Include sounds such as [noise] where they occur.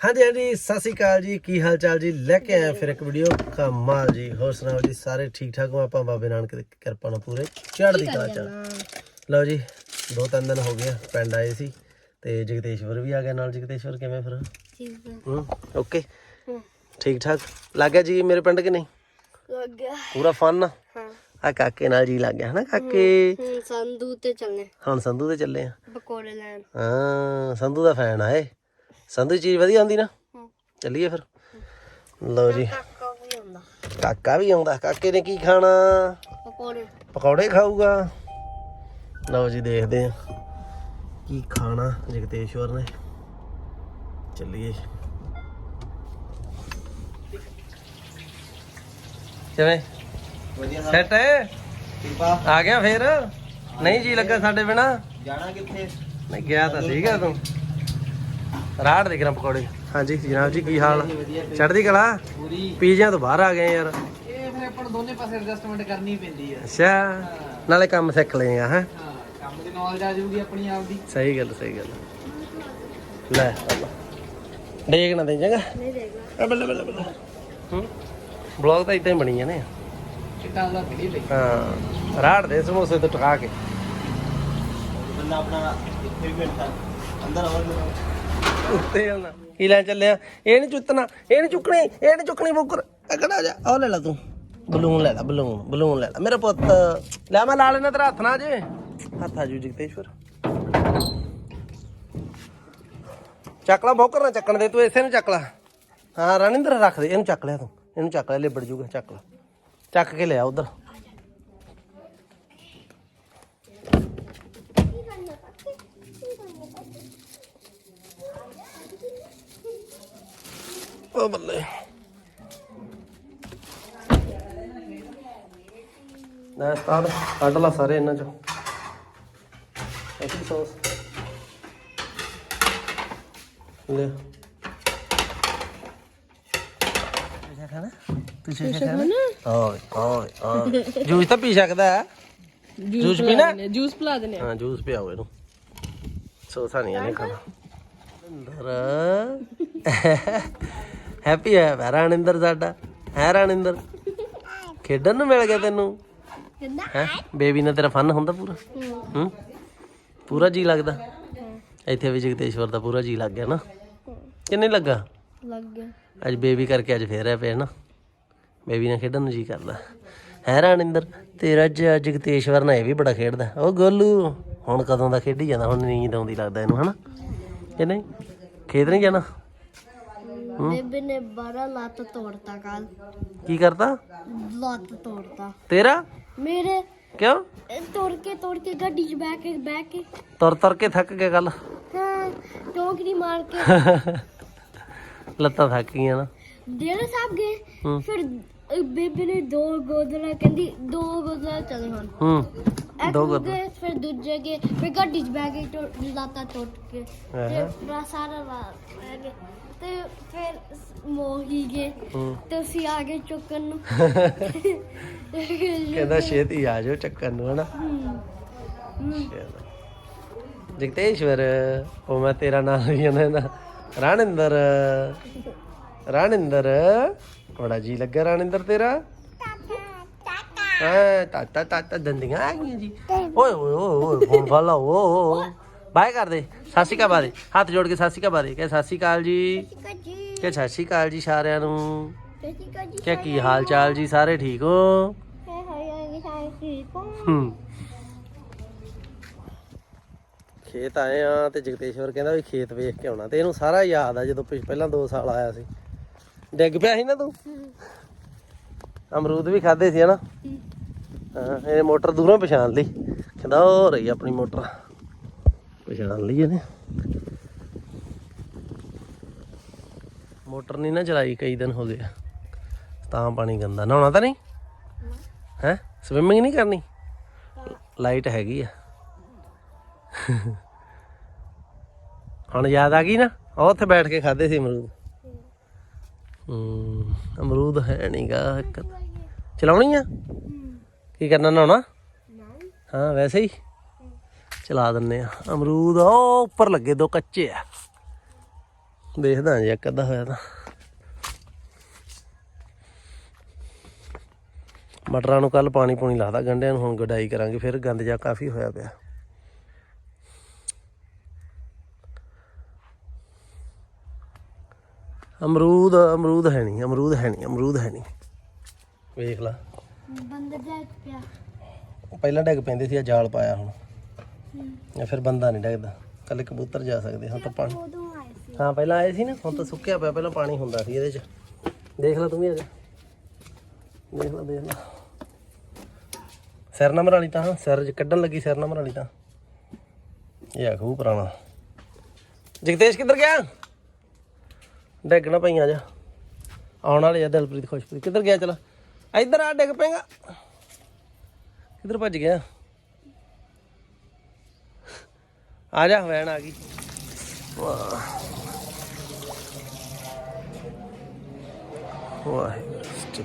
ਹਾਂਜੀ ਹਾਂਜੀ ਸਤਿ ਸ਼੍ਰੀ ਅਕਾਲ ਜੀ। ਕੀ ਹਾਲ ਚਾਲ ਜੀ? ਲੈ ਕੇ ਆਇਆ ਫਿਰ ਇੱਕ ਵੀਡੀਓ ਕਮਾਲ ਜੀ। ਹੋਰ ਸੁਣਾਓ ਜੀ? ਸਾਰੇ ਠੀਕ ਠਾਕ ਹੋ? ਆਪਾਂ ਬਾਬੇ ਨਾਨਕ ਦੀ ਕਿਰਪਾ ਨਾਲ ਪੂਰੇ। ਚੜ੍ਹਦੀ ਕਲਾ ਚ। ਲਓ ਜੀ ਦੋ ਤਿੰਨ ਦਿਨ ਹੋ ਗਏ ਆ, ਪਿੰਡ ਆਏ ਸੀ। ਤੇ ਜਗਦੇਸ਼ਵਰ ਵੀ ਆ ਗਿਆ ਨਾਲ। ਜਗਦੇਸ਼ਵਰ ਕਿਵੇਂ ਫਿਰ? ਠੀਕ ਹੈ ਹੂੰ ਓਕੇ ਠੀਕ ਠਾਕ ਲੱਗ ਗਿਆ ਜੀ ਮੇਰੇ ਪਿੰਡ ਕਿ ਨਹੀਂ? ਲੱਗ ਗਿਆ। ਪੂਰਾ ਫਨ ਹਾਂ। ਆ ਕਾਕੇ ਨਾਲ ਜੀ ਲੱਗ ਗਿਆ ਹਨਾ ਕਾਕੇ? ਹੁਣ ਸੰਧੂ ਤੇ ਚੱਲਨੇ ਹੁਣ ਸੰਧੂ ਤੇ ਚੱਲੇ ਆ। ਪਕੌੜੇ ਲੈਣ। ਹਾਂ ਸੰਧੂ ਦਾ ਫੈਨ ਆ ਇਹ। ਸੰਧੂ ਚੀਜ਼ ਵਧੀਆ ਹੁੰਦੀ ਨਾ? ਹੂੰ। ਚੱਲੀਏ ਫਿਰ। ਲਓ ਜੀ। ਕਾਕਾ ਵੀ ਹੁੰਦਾ ਕਾਕਾ ਵੀ ਆਉਂਦਾ। ਕਾਕੇ ਨੇ ਕੀ ਖਾਣਾ? ਪਕੌੜੇ। ਪਕੌੜੇ ਖਾਊਗਾ। ਲਓ ਜੀ ਦੇਖਦੇ ਆ ਕੀ ਖਾਣਾ ਜਗਤੇਸ਼ਵਰ ਨੇ। ਚੱਲੀਏ। ਕਿਵੇਂ? ਵਧੀਆ ਸੈਟ? ਹੈ ਆ ਗਿਆ ਫੇਰ? ਨਹੀਂ ਜੀ ਲੱਗਾ ਸਾਡੇ ਬਿਨਾ। ਜਾਣਾ ਕਿੱਥੇ? ਨਹੀਂ ਗਿਆ ਤਾਂ ਸੀਗਾ ਤੂੰ। ਰਾੜ ਦੇਖ ਰਾਂ ਪਕੌੜੇ। ਹਾਂਜੀ ਜਨਾਬ ਜੀ ਕੀ ਹਾਲ? ਚੜ੍ਹਦੀ ਕਲਾ? ਪੂਰੀ। ਪੀਜ਼ਿਆਂ ਤੋਂ ਬਾਹਰ ਆ ਗਏ ਯਾਰ। ਇਹ ਫਿਰ ਆਪਾਂ ਨੂੰ ਦੋਨੇ ਪਾਸੇ ਐਡਜਸਟਮੈਂਟ ਕਰਨੀ ਪੈਂਦੀ ਆ। ਅੱਛਾ। ਨਾਲੇ ਕੰਮ ਸਿੱਖ ਲਏ ਆ ਹੈ? ਹਾਂ ਕੰਮ ਦੀ ਨੌਲੇਜ ਆ ਜਾਊਗੀ ਆਪਣੀ ਆਪ ਦੀ ਸਹੀ ਗੱਲ ਸਹੀ ਗੱਲ। ਲੈ ਡੇਗ ਨਾ ਦੇ ਜਗਾ ਨਹੀਂ ਆ ਬੱਲੇ ਬੱਲੇ ਬੱਲੇ। ਹੂੰ? ਬਲੌਗ ਤਾਂ ਇਦਾਂ ਹੀ ਬਣੀ ਜਾਂਦੇ ਆ। ਚਿੱਟਾ ਦਾ ਲਈ ਹਾਂ। ਰਾੜ ਦੇ ਸਮੋਸੇ ਤੋਂ ਟਕਾ ਕੇ। ਬੰਦਾ ਆਪਣਾ ਇੱਥੇ ਵੀ ਬੈਠਾ। ਅੰਦਰ ਹੋਰ ਉੱਤੇ ਆਉਣਾ। ਕੀ ਲੈ ਚੱਲਿਆ? ਇਹ ਨਹੀਂ ਚੁੱਤਣਾ, ਇਹ ਨਹੀਂ ਚੁੱਕਣੀ, ਇਹ ਨਹੀਂ ਚੁੱਕਣੀ ਬੁੱਕਰ। ਅਗੜਾ ਜਾ? ਉਹ ਲੈ ਲੈ ਤੂੰ। ਬਲੂਨ ਲੈ ਲੈ, ਬਲੂਨ ਬਲੂਨ ਲੈ ਲੈ। ਮੇਰਾ ਪੁੱਤ, ਲੈ ਮੈਂ ਲਾ ਲੈਣਾ ਤੇਰਾ ਹੱਥ ਨਾ ਜੇ। ਹੱਥ ਆ ਜੂ ਜਗਤੇਸ਼ਵਰ। ਚੱਕ ਲਾ ਬੋਕਰ ਨਾ ਚੱਕਣ ਦੇ, ਤੂੰ ਇਸੇ ਨੂੰ ਚੱਕ ਲਾ। ਹਾਂ, ਰਣਿੰਦਰ, ਰੱਖ ਦੇ। ਇਹਨੂੰ ਚੱਕ ਲਿਆ ਤੂੰ। ਇਹਨੂੰ ਚੱਕ ਲੈ, ਲਿਬੜ ਜੂਗਾ, ਚੱਕ ਲਾ। ਚੱਕ ਕੇ ਲਿਆ ਉਧਰ। ਉਹ ਬੱਲੇ। ਨਾ ਸਟਾਰਟ ਕੱਢ ਲਾ ਸਾਰੇ ਇਹਨਾਂ ਚੋਂ। ਐਸੀ ਸੌਸ ਲੈ। ਪੀਜ਼ਾ ਖਾਣਾ? ਪੀਜ਼ਾ ਖਾਣਾ? ਓਏ ਓਏ ਓਏ। ਜੂਸ ਤਾਂ ਪੀ ਸਕਦਾ ਹੈ? ਜੂਸ ਪੀਣਾ? ਜੂਸ ਪਿਲਾ ਦਨੇ ਹਾਂ। ਜੂਸ ਪਿਆਓ ਇਹਨੂੰ। ਸੋਸਾ ਨਹੀਂ ਇਹਨੇ ਖਾਣਾ। ਅੰਦਰ ਹੈਪੀ ਹੈ। ਰਾਣਿੰਦਰ ਸਾਡਾ। ਹੈ ਰਾਣਿੰਦਰ। ਖੇਡਣ ਨੂੰ ਮਿਲ ਗਿਆ ਤੈਨੂੰ? ਕਿੰਨਾ ਹੈ? ਬੇਬੀ ਨਾਲ ਤੇਰਾ ਫਨ ਹੁੰਦਾ ਪੂਰਾ? ਹੂੰ। ਪੂਰਾ ਜੀ ਲੱਗਦਾ? ਇੱਥੇ ਵੀ ਜਗਤੇਸ਼ਵਰ ਦਾ ਪੂਰਾ ਜੀ ਲੱਗ ਗਿਆ ਨਾ? ਕਿ ਨਹੀਂ ਲੱਗਾ? ਲੱਗ ਗਿਆ। ਅੱਜ ਬੇਬੀ ਕਰਕੇ ਅੱਜ ਫੇਰ ਆ ਪਿਆ ਨਾ? ਬੇਬੀ ਨਾਲ ਖੇਡਣ ਨੂੰ ਜੀ ਕਰਦਾ। ਹੈ ਰਾਣਿੰਦਰ ਤੇਰਾ ਜ- ਜਗਤੇਸ਼ਵਰ ਨਾਲ ਇਹ ਵੀ ਬੜਾ ਖੇਡਦਾ। ਉਹ ਗੋਲੂ ਹੁਣ ਕਦੋਂ ਦਾ ਖੇਡੀ ਜਾਂਦਾ? ਹੁਣ ਨੀਂਦ ਆਉਂਦੀ ਲੱਗਦਾ ਇਹਨੂੰ ਹਨਾ? ਕਿ ਨਹੀਂ? ਖੇਡ ਨਹੀਂ ਜਾਣਾ? ਬੇਬੇ ਨੇ 12 ਲੱਤ ਤੋੜਤਾ ਕੱਲ ਕੀ ਕਰਤਾ? ਲੱਤ ਤੋੜਤਾ। ਤੇਰਾ? ਮੇਰੇ ਕਿਉਂ? ਇਹ ਤੋੜ ਕੇ ਤੋੜ ਕੇ ਗੱਡੀ 'ਚ ਬਹਿ ਕੇ ਬਹਿ ਕੇ। ਤੁਰ ਤੁਰ ਕੇ ਥੱਕ ਗਿਆ ਕੱਲ ਹਾਂ ਟੋਕਰੀ ਮਾਰ ਕੇ। [laughs] ਲੱਤਾਂ ਥੱਕ ਗਈਆਂ ਨਾ। ਡੇਰੇ ਸਾਹਿਬ ਗਏ। ਹੂੰ। ਫਿਰ ਬੇਬੇ ਨੇ ਦੋ ਗੋਦਰਾ ਕਹਿੰਦੀ ਦੋ ਗੋਦਰਾ ਚਲੇ ਹੁਣ। ਹੂੰ। ਦੋ ਗੋਦ- ਗਏ ਫਿਰ ਦੂਜੇ ਗਏ ਫਿਰ ਗੱਡੀ 'ਚ ਬਹਿ ਕੇ ਟੋ- ਲੱਤਾਂ ਟੁੱਟ ਕੇ ਤੇ ਹਾਂ। ਪੂਰਾ ਸਾਰਾ ਰਾਤ ਬਹਿ ਗਏ ਤੇ ਫਿਰ ਸ- ਮੋਹੀ ਗਏ ਹੂੰ। ਤੇ ਅਸੀਂ ਆ ਗਏ ਚੁੱਕਣ ਨੂੰ। [laughs] ਕਹਿੰਦਾ ਛੇਤੀ ਆ ਜਾਓ ਚੱਕਰ ਨੂੰ ਹਨਾ? ਜਗਤੇਸ਼ਵਰ ਉਹ ਮੈਂ ਤੇਰਾ ਨਾਮ ਹੀ ਜਾਂਦਾ ਨਾ ਰਾਣਿੰਦਰ ਰਾਣਿੰਦਰ ਬੜਾ ਜੀ ਲੱਗਾ ਰਾਣਿੰਦਰ ਤੇਰਾ? ਹਾਂ ਤਾਤਾ ਤਾਤਾ ਦੰਦੀਆਂ ਆ ਗਈਆਂ ਜੀ। ਓਏ ਓਏ ਓਏ ਓਏ, ਫੋਨ ਫਾਲਾ ਓ ਬਾਏ ਕਰ ਦੇ, ਸਤਿ ਸ਼੍ਰੀ ਅਕਾਲ ਬਾਰੇ। ਹੱਥ ਜੋੜ ਕੇ ਸਤਿ ਸ਼੍ਰੀ ਅਕਾਲ ਬਾਰੇ। ਕਹੇ, ਸਤਿ ਸ਼੍ਰੀ ਅਕਾਲ ਜੀ। ਕਿ ਸਤਿ ਸ਼੍ਰੀ ਅਕਾਲ ਜੀ ਸਾਰਿਆਂ ਨੂੰ। ਕਿ ਕੀ ਹਾਲ ਚਾਲ ਜੀ ਸਾਰੇ ਠੀਕ ਹੋ? ਹੂੰ। ਖੇਤ ਆਏ ਆ ਤੇ ਜਗਤੇਸ਼ਵਰ ਕਹਿੰਦਾ ਵੀ ਖੇਤ ਵੇਖ ਕੇ ਆਉਣਾ। ਤੇ ਇਹਨੂੰ ਸਾਰਾ ਯਾਦ ਆ ਜਦੋਂ ਪਿਛ- ਪਹਿਲਾਂ 2 ਸਾਲ ਆਇਆ ਸੀ। ਡਿੱਗ ਪਿਆ ਸੀ ਨਾ ਤੂੰ? ਅਮਰੂਦ ਵੀ ਖਾਦੇ ਸੀ, ਹਨਾ? ਹਾਂ, ਇਹ ਮੋਟਰ ਦੂਰੋਂ ਪਛਾਣ ਲਈ। ਕਹਿੰਦਾ, ਉਹ ਰਹੀ ਆਪਣੀ ਮੋਟਰ। ਪਛਾਣ ਲਈ ਇਹਨੇ। ਮੋਟਰ ਨਹੀਂ ਨਾ ਚਲਾਈ, ਕਈ ਦਿਨ ਹੋ ਗਏ ਆ। ਤਾਂ ਪਾਣੀ ਗੰਦਾ। ਨਹਾਉਣਾ ਤਾਂ ਨਹੀਂ? ਹੈ? ਸਵਿਮਿੰਗ ਨਹੀਂ ਕਰਨੀ? ਲਾਈਟ ਹੈਗੀ ਆ। ਹੁਣ ਯਾਦ ਆ ਗਈ ਨਾ? ਉਹ ਉੱਥੇ ਬੈਠ ਕੇ ਖਾਦੇ ਸੀ ਅਮਰੂਦ। ਅਮਰੂਦ ਹੈ ਨਹੀਂਗਾ ਇੱਕ ਚਲਾਉਣੀ ਆ? ਕੀ ਕਰਨਾ, ਨਹਾਉਣਾ? ਹਾਂ, ਵੈਸੇ ਹੀ। ਚਲਾ ਦਿੰਨੇ ਆ। ਅਮਰੂਦ ਉਹ ਉੱਪਰ ਲੱਗੇ ਦੋ ਕੱਚੇ ਆ। ਦੇਖਦਾ ਜੇ, ਇੱਕ ਅੱਧਾ ਹੋਇਆ ਤਾਂ। ਮਟਰਾਂ ਨੂੰ ਕੱਲ ਪਾਣੀ ਪੂਣੀ ਲਾਦਾ ਗੰਢਿਆਂ ਨੂੰ ਹੁਣ ਗਡਾਈ ਕਰਾਂਗੇ, ਫਿਰ ਗੰਦ ਜਾ ਕਾਫੀ ਹੋਇਆ ਪਿਆ। ਅਮਰੂਦ ਅਮਰੂਦ ਹੈ ਨਹੀਂ ਅਮਰੂਦ ਹੈ ਨਹੀਂ ਅਮਰੂਦ ਹੈ ਨਹੀਂ। ਵੇਖ ਲਾ। ਬੰਦ ਜਾ ਪਿਆ। ਪਹਿਲਾਂ ਡਿੱਗ ਪੈਂਦੇ ਸੀ ਆ ਜਾਲ ਪਾਇਆ ਹੁਣ। ਇਹ ਫਿਰ ਬੰਦਾ ਨਹੀਂ ਡਿੱਗਦਾ। ਕੱਲੇ ਕਬੂਤਰ ਜਾ ਸਕਦੇ ਹਾਂ ਤਾਂ ਪਾਣੀ ਉਦੋਂ ਆਏ ਸੀ। ਹਾਂ ਪਹਿਲਾਂ ਆਏ ਸੀ ਨਾ ਹੁਣ ਤਾਂ ਸੁੱਕਿਆ ਪਿਆ ਪਹਿਲਾਂ ਪਾਣੀ ਹੁੰਦਾ ਸੀ ਇਹਦੇ 'ਚ। ਦੇਖ ਲੈ ਤੂੰ ਵੀ ਆ ਜਾ। ਦੇਖ ਲੈ ਦੇਖ ਲੈ। ਸਿਰ ਨੰਬਰ ਵਾਲੀ ਤਾਂ ਸਿਰ ਕੱਢਣ ਲੱਗੀ ਸਿਰ ਨੰਬਰ ਵਾਲੀ ਤਾਂ। ਇਹ ਆ ਖੂਹ ਪੁਰਾਣਾ। ਜਗਦੇਸ਼ ਕਿੱਧਰ ਗਿਆ? ਡਿੱਗਣਾ ਪਈਆਂ ਜਾ। ਆਉਣ ਵਾਲੇ ਆ ਦਿਲਪ੍ਰੀਤ ਖੁਸ਼ਪ੍ਰੀਤ। ਕਿੱਧਰ ਗਿਆ ਚਲ? ਇੱਧਰ ਆ, ਡਿੱਗ ਪਏਗਾ। ਕਿੱਧਰ ਭੱਜ ਗਿਆ? ਆ ਜਾ, ਵੈਣ ਆ ਗਈ। ਵਾਹ। ਵਾਹਿਗੁਰੂ, ਸੱਚੇ